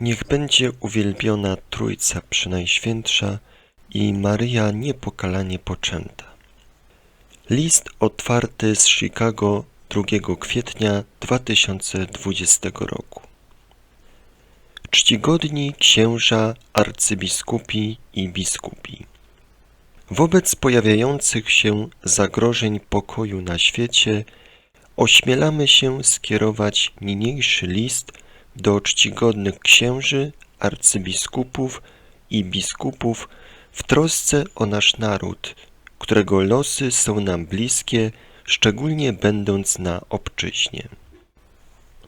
Niech będzie uwielbiona Trójca Przynajświętsza i Maryja Niepokalanie Poczęta. List otwarty z Chicago 2 kwietnia 2020 roku. Czcigodni księża, arcybiskupi i biskupi. Wobec pojawiających się zagrożeń pokoju na świecie ośmielamy się skierować niniejszy list do czcigodnych księży, arcybiskupów i biskupów w trosce o nasz naród, którego losy są nam bliskie, szczególnie będąc na obczyźnie.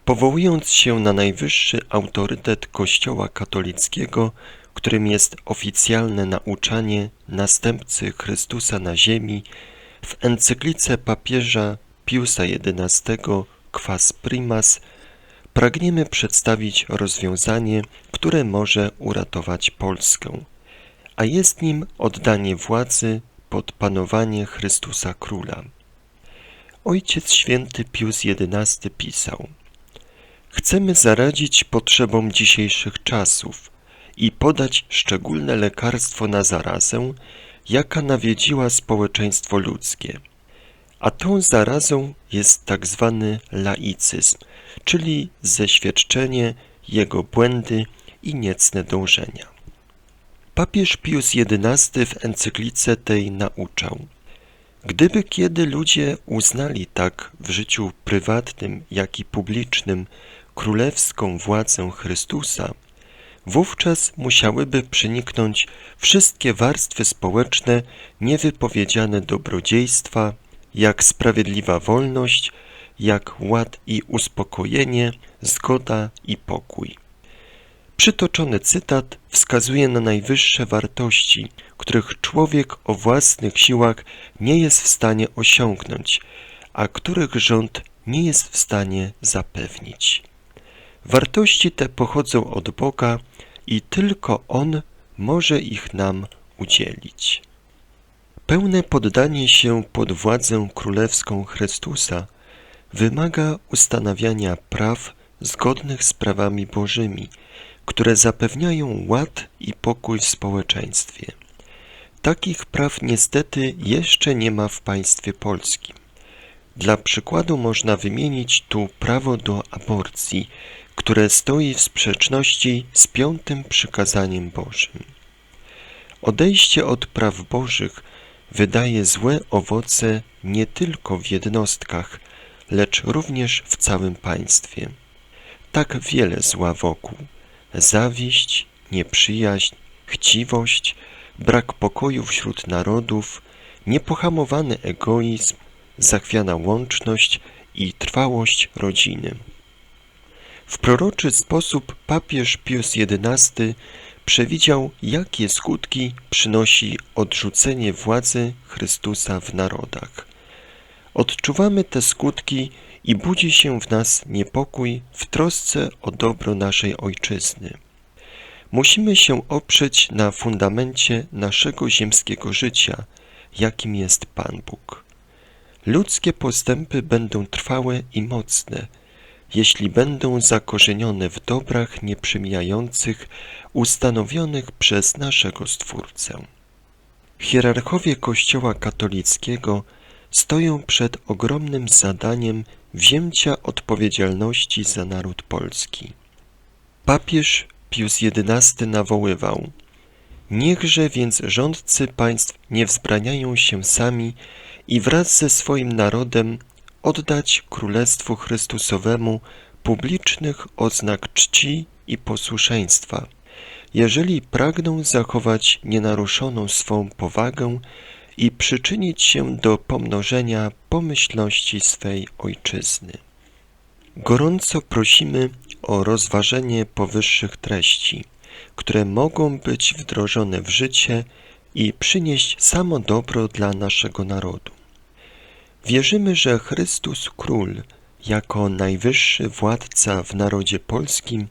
Powołując się na najwyższy autorytet Kościoła katolickiego, którym jest oficjalne nauczanie następcy Chrystusa na ziemi, w encyklice papieża Piusa XI Quas Primas pragniemy przedstawić rozwiązanie, które może uratować Polskę, a jest nim oddanie władzy pod panowanie Chrystusa Króla. Ojciec święty Pius XI pisał Chcemy zaradzić potrzebom dzisiejszych czasów i podać szczególne lekarstwo na zarazę, jaka nawiedziła społeczeństwo ludzkie. A tą zarazą jest tak zwany laicyzm, czyli zeświadczenie jego błędy i niecne dążenia. Papież Pius XI w encyklice tej nauczał Gdyby kiedy ludzie uznali tak w życiu prywatnym, jak i publicznym królewską władzę Chrystusa, wówczas musiałyby przeniknąć wszystkie warstwy społeczne niewypowiedziane dobrodziejstwa, jak sprawiedliwa wolność, jak ład i uspokojenie, zgoda i pokój. Przytoczony cytat wskazuje na najwyższe wartości, których człowiek o własnych siłach nie jest w stanie osiągnąć, a których rząd nie jest w stanie zapewnić. Wartości te pochodzą od Boga i tylko On może ich nam udzielić. Pełne poddanie się pod władzę królewską Chrystusa wymaga ustanawiania praw zgodnych z prawami Bożymi, które zapewniają ład i pokój w społeczeństwie. Takich praw niestety jeszcze nie ma w państwie polskim. Dla przykładu można wymienić tu prawo do aborcji, które stoi w sprzeczności z piątym przykazaniem Bożym. Odejście od praw Bożych wydaje złe owoce nie tylko w jednostkach, lecz również w całym państwie. Tak wiele zła wokół zawiść, nieprzyjaźń, chciwość, brak pokoju wśród narodów, niepohamowany egoizm, zachwiana łączność i trwałość rodziny. W proroczy sposób papież Pius XI przewidział, jakie skutki przynosi odrzucenie władzy Chrystusa w narodach. Odczuwamy te skutki i budzi się w nas niepokój w trosce o dobro naszej ojczyzny. Musimy się oprzeć na fundamencie naszego ziemskiego życia, jakim jest Pan Bóg. Ludzkie postępy będą trwałe i mocne, jeśli będą zakorzenione w dobrach nieprzemijających, ustanowionych przez naszego Stwórcę. Hierarchowie Kościoła katolickiego stoją przed ogromnym zadaniem wzięcia odpowiedzialności za naród polski. Papież Pius XI nawoływał Niechże więc rządcy państw nie wzbraniają się sami i wraz ze swoim narodem oddać Królestwu Chrystusowemu publicznych oznak czci i posłuszeństwa, jeżeli pragną zachować nienaruszoną swą powagę i przyczynić się do pomnożenia pomyślności swej ojczyzny. Gorąco prosimy o rozważenie powyższych treści, które mogą być wdrożone w życie i przynieść samo dobro dla naszego narodu. Wierzymy, że Chrystus Król, jako najwyższy władca w narodzie polskim,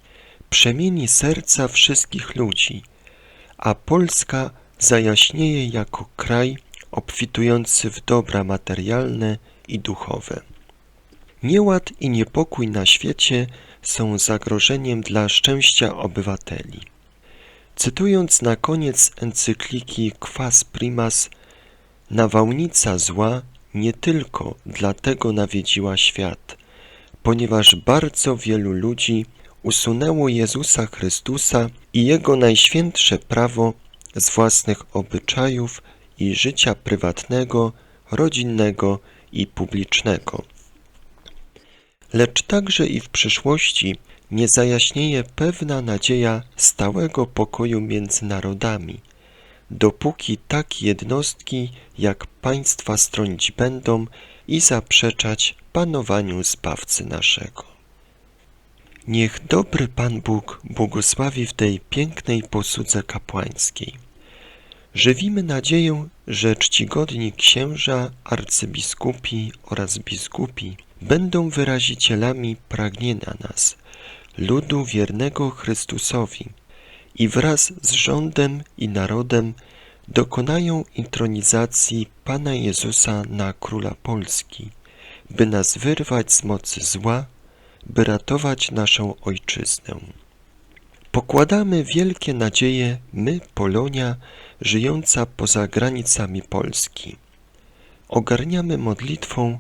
przemieni serca wszystkich ludzi, a Polska zajaśnieje jako kraj obfitujący w dobra materialne i duchowe. Nieład i niepokój na świecie są zagrożeniem dla szczęścia obywateli. Cytując na koniec encykliki Quas Primas, nawałnica zła nie tylko dlatego nawiedziła świat, ponieważ bardzo wielu ludzi usunęło Jezusa Chrystusa i Jego najświętsze prawo z własnych obyczajów i życia prywatnego, rodzinnego i publicznego. Lecz także i w przyszłości nie zajaśnieje pewna nadzieja stałego pokoju między narodami, dopóki tak jednostki jak państwa stronić będą i zaprzeczać panowaniu Zbawcy naszego. Niech dobry Pan Bóg błogosławi w tej pięknej posłudze kapłańskiej. Żywimy nadzieję, że czcigodni księża, arcybiskupi oraz biskupi będą wyrazicielami pragnienia nas, ludu wiernego Chrystusowi i wraz z rządem i narodem dokonają intronizacji Pana Jezusa na Króla Polski, by nas wyrwać z mocy zła, by ratować naszą Ojczyznę. Pokładamy wielkie nadzieje my, Polonia, żyjąca poza granicami Polski. Ogarniamy modlitwą,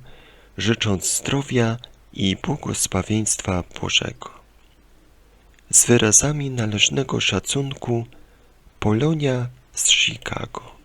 życząc zdrowia i błogosławieństwa Bożego. Z wyrazami należnego szacunku Polonia z Chicago.